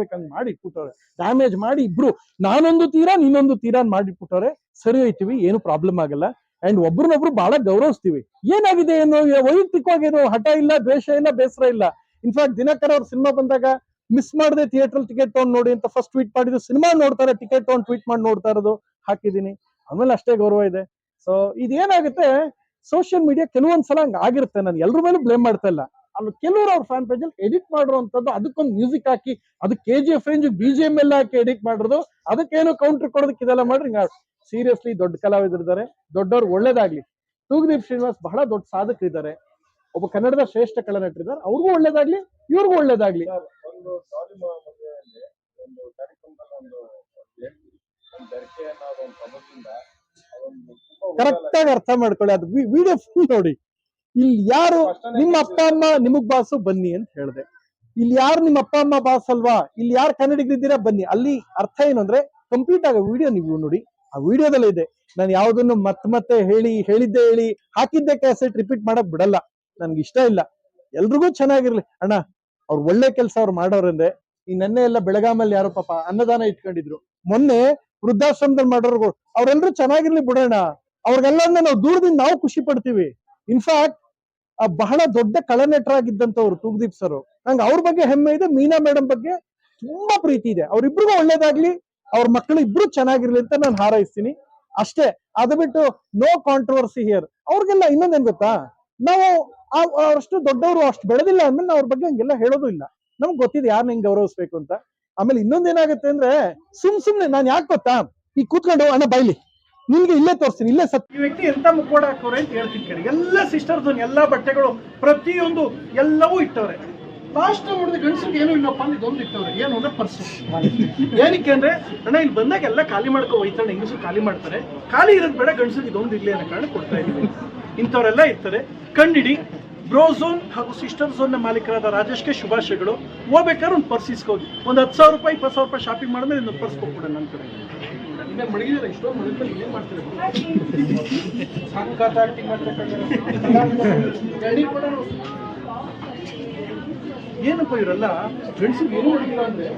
ಬೇಕಂಗ್ ಮಾಡಿ ಇಟ್ಬಿಟ್ಟವ್ರೆ ಡ್ಯಾಮೇಜ್ ಮಾಡಿ ಇಬ್ರು. ನಾನೊಂದು ತೀರಾ, ನೀನೊಂದು ತೀರಾ ಮಾಡಿಟ್ಬಿಟ್ಟವ್ರೆ ಸರಿ ಹೋಯ್ತೀವಿ, ಏನು ಪ್ರಾಬ್ಲಮ್ ಆಗಲ್ಲ. ಅಂಡ್ ಒಬ್ರನ್ನೊಬ್ರು ಬಹಳ ಗೌರವಿಸ್ತೀವಿ. ಏನಾಗಿದೆ ಏನು? ವೈಯಕ್ತಿಕವಾಗಿ ಏನು ಹಠ ಇಲ್ಲ, ದ್ವೇಷ ಇಲ್ಲ, ಬೇಸರ ಇಲ್ಲ. ಇನ್ಫ್ಯಾಕ್ಟ್ ದಿನಕರ್ ಅವ್ರ ಸಿನಿಮಾ ಬಂದಾಗ ಮಿಸ್ ಮಾಡದೆ ಥಿಯೇಟರ್ ಟಿಕೆಟ್ ತಗೊಂಡ್ ನೋಡಿ ಅಂತ ಫಸ್ಟ್ ಟ್ವೀಟ್ ಮಾಡಿದ್ರು ಸಿನಿಮಾ ನೋಡ್ತಾರೆ ಟಿಕೆಟ್ ತಗೊಂಡ್ ಟ್ವೀಟ್ ಮಾಡಿ ನೋಡ್ತಾ ಇರೋದು ಹಾಕಿದೀನಿ ಆಮೇಲೆ ಅಷ್ಟೇ ಗೌರವ ಇದೆ. ಸೊ ಇದೇನಾಗುತ್ತೆ? ಸೋಷಿಯಲ್ ಮೀಡಿಯಾ ಕೆಲವೊಂದ್ಸಲ ಹಂಗ ಆಗಿರುತ್ತೆ. ನಾನು ಎಲ್ರ ಮೇಲೂ ಬ್ಲೇಮ್ ಮಾಡ್ತಾ ಇಲ್ಲ. ಅಲ್ಲಿ ಕೆಲವರು ಅವ್ರ ಫ್ಯಾನ್ ಪೇಜ್ ಅಲ್ಲಿ ಎಡಿಟ್ ಮಾಡಿರುವಂತದ್ದು ಅದಕ್ಕೊಂದು ಮ್ಯೂಸಿಕ್ ಹಾಕಿ ಅದು K G F range B G M ಎಲ್ಲ ಹಾಕಿ ಎಡಿಟ್ ಮಾಡಿರೋದು ಅದಕ್ಕೇನು ಕೌಂಟರ್ ಕೊಡೋದಕ್ಕೆ ಇದೆಲ್ಲ ಮಾಡ್ರಿ. ಸೀರಿಯಸ್ಲಿ ದೊಡ್ಡ ಕಲಾವಿದರಿದ್ದಾರೆ ದೊಡ್ಡವ್ರು ಒಳ್ಳೇದಾಗ್ಲಿ. ತೂಗುದೀಪ್ ಶ್ರೀನಿವಾಸ್ ಬಹಳ ದೊಡ್ಡ ಸಾಧಕರಿದ್ದಾರೆ. ಒಬ್ಬ ಕನ್ನಡದ ಶ್ರೇಷ್ಠ ಕಲಾನಟರಿದ್ದಾರೆ. ಅವ್ರಿಗೂ ಒಳ್ಳೇದಾಗ್ಲಿ ಇವ್ರಿಗೂ ಒಳ್ಳೇದಾಗ್ಲಿ. ಕರೆಕ್ಟ್ ಆಗಿ ಅರ್ಥ ಮಾಡ್ಕೊಳ್ಳಿ. ಅದು ವಿಡಿಯೋ ಫುಲ್ ನೋಡಿ. ಇಲ್ಲಿ ಯಾರು ನಿಮ್ಮ ಅಪ್ಪ ಅಮ್ಮ ನಿಮಗ್ ಬಾಸು ಬನ್ನಿ ಅಂತ ಹೇಳಿದೆ. ಇಲ್ಲಿ ಯಾರು ನಿಮ್ಮ ಅಪ್ಪ ಅಮ್ಮ ಬಾಸ್ ಅಲ್ವಾ ಇಲ್ಲಿ ಯಾರು ಕನ್ನಡಿಗರಿದ್ದೀರಾ ಬನ್ನಿ. ಅಲ್ಲಿ ಅರ್ಥ ಏನು ಅಂದ್ರೆ ಕಂಪ್ಲೀಟ್ ಆಗ ವಿಡಿಯೋ ನೀವು ನೋಡಿ. ಆ ವಿಡಿಯೋದಲ್ಲೇ ಇದೆ. ನಾನು ಯಾವ್ದನ್ನು ಮತ್ ಮತ್ತೆ ಹೇಳಿ ಹೇಳಿದ್ದೆ ಹೇಳಿ ಹಾಕಿದ್ದೆ ಕ್ಯಾಸೆಟ್ ರಿಪೀಟ್ ಮಾಡಕ್ ಬಿಡಲ್ಲ. ನನ್ಗೆ ಇಷ್ಟ ಇಲ್ಲ. ಎಲ್ರಿಗೂ ಚೆನ್ನಾಗಿರ್ಲಿ. ಅಣ್ಣ ಅವ್ರು ಒಳ್ಳೆ ಕೆಲಸ ಅವ್ರು ಮಾಡೋರಂದ್ರೆ ಈ ನೆನ್ನೆ ಎಲ್ಲ ಬೆಳಗಾಮಲ್ಲಿ ಯಾರೋ ಪಾಪ ಅನ್ನದಾನ ಇಟ್ಕೊಂಡಿದ್ರು. ಮೊನ್ನೆ ವೃದ್ಧಾಶ್ರಮದಲ್ಲಿ ಮಾಡೋರ್ಗು ಅವ್ರೆಲ್ರು ಚೆನ್ನಾಗಿರ್ಲಿ ಬಿಡೋಣ. ಅವ್ರಿಗೆಲ್ಲ ನಾವು ದೂರದಿಂದ ನಾವು ಖುಷಿ ಪಡ್ತೀವಿ. ಇನ್ಫ್ಯಾಕ್ಟ್ ಬಹಳ ದೊಡ್ಡ ಕಳನಟರಾಗಿದ್ದಂಥವ್ರು ತೂಗ್ದೀಪ್ ಸರ್ ನಂಗೆ ಅವ್ರ ಬಗ್ಗೆ ಹೆಮ್ಮೆ ಇದೆ, ಮೀನಾ ಮೇಡಮ್ ಬಗ್ಗೆ ತುಂಬಾ ಪ್ರೀತಿ ಇದೆ. ಅವ್ರಿಬ್ರಿಗೂ ಒಳ್ಳೇದಾಗ್ಲಿ, ಅವ್ರ ಮಕ್ಕಳು ಇಬ್ರು ಚೆನ್ನಾಗಿರ್ಲಿ ಅಂತ ನಾನು ಹಾರೈಸ್ತೀನಿ. ಅಷ್ಟೇ, ಅದು ಬಿಟ್ಟು ನೋ ಕಾಂಟ್ರವರ್ಸಿ ಹಿಯರ್ ಅವ್ರಿಗೆಲ್ಲ ಇನ್ನೊಂದೇನ್ ಗೊತ್ತಾ? ನಾವು ಅಷ್ಟು ದೊಡ್ಡವರು ಅಷ್ಟು ಬೆಳೆದಿಲ್ಲ ನಾವು ಅವ್ರ ಬಗ್ಗೆ ಹಂಗೆಲ್ಲ ಹೇಳೋದು ಇಲ್ಲ. ನಮ್ಗೆ ಗೊತ್ತಿದೆ ಯಾರು ಹೆಂಗ್ ಗೌರವಿಸ್ಬೇಕು ಅಂತ. ಆಮೇಲೆ ಇನ್ನೊಂದೇನಾಗುತ್ತೆ ಅಂದ್ರೆ ಸುಮ್ ಸುಮ್ನೆ, ನಾನು ಯಾಕೆ ಗೊತ್ತಾ? ಈ ಕೂತ್ಕೊಂಡು, ಅಣ್ಣ, ಬೈಲಿ. ನಿಮ್ಗೆ ಇಲ್ಲೇ ತೋರಿಸ್ತೀನಿ, ಇಲ್ಲೇ ಸತ್ಯ ಈ ವ್ಯಕ್ತಿ ಎಂತ ಮುಕ್ಕೋಡ ಹಾಕೋರೆ ಅಂತ ಹೇಳ್ತೀನಿ ಕೇಳಿ. ಎಲ್ಲ ಸಿಸ್ಟರ್ಸ್ ಎಲ್ಲಾ ಬಟ್ಟೆಗಳು ಪ್ರತಿಯೊಂದು ಎಲ್ಲವೂ ಇಟ್ಟವ್ರೆ. ಲಾಸ್ಟ್ ನೋಡಿದ್ರೆ ಗಂಡಸಿಗೆ ಏನು ಇಲ್ಲಪ್ಪ ಅಂತ ಇದೊಂದು ಇಟ್ಟವ್ರೆ. ಏನು ಅಂದ್ರೆ ಪರ್ಸು. ಏನಕ್ಕೆ ಅಂದ್ರೆ, ಅಣ್ಣ, ಇಲ್ಲಿ ಬಂದಾಗ ಎಲ್ಲ ಖಾಲಿ ಮಾಡ್ಕೊ ಹೋಯ್ತಾನೆ ಹೆಂಗಸು ಖಾಲಿ ಮಾಡ್ತಾರೆ. ಖಾಲಿ ಇರೋದ್ ಬೇಡ ಗಂಡಸಿಗೆ ಇದೊಂದು ಇರ್ಲಿ ಅನ್ನೋ ಕಾರಣ ಕೊಡ್ತಾ ಇದ್ದೀವಿ ಇಂಥವರೆಲ್ಲ ಇರ್ತಾರೆ. ಕಣ್ಣಿಡಿ ಬ್ರೋಝೋನ್ ಹಾಗೂ ಸಿಸ್ಟರ್ ಝೋನ್ನ ಮಾಲೀಕರಾದ ರಾಜೇಶ್ಗೆ ಶುಭಾಶಯಗಳು. ಹೋಗ್ಬೇಕಾದ್ರೆ ಒಂದು ಪರ್ಸ್ ಇಸ್ಕೋಗಿ ಒಂದು ಹತ್ತು ಸಾವಿರ ರೂಪಾಯಿ, ಇಪ್ಪತ್ತು ಸಾವಿರ ರೂಪಾಯಿ ಶಾಪಿಂಗ್ ಮಾಡಿದ್ರೆ ಇನ್ನೊಂದು ಪರ್ಸ್ ಕೊಟ್ಬಿಡೋಣ ನನ್ನ ಕಡೆ ಏನಪ್ಪ ಇವರೆಲ್ಲ? ಫ್ರೆಂಡ್ಸಿಗೆ ಏನು ಮಾಡಿಲ್ಲ ಅಂದ್ರೆ?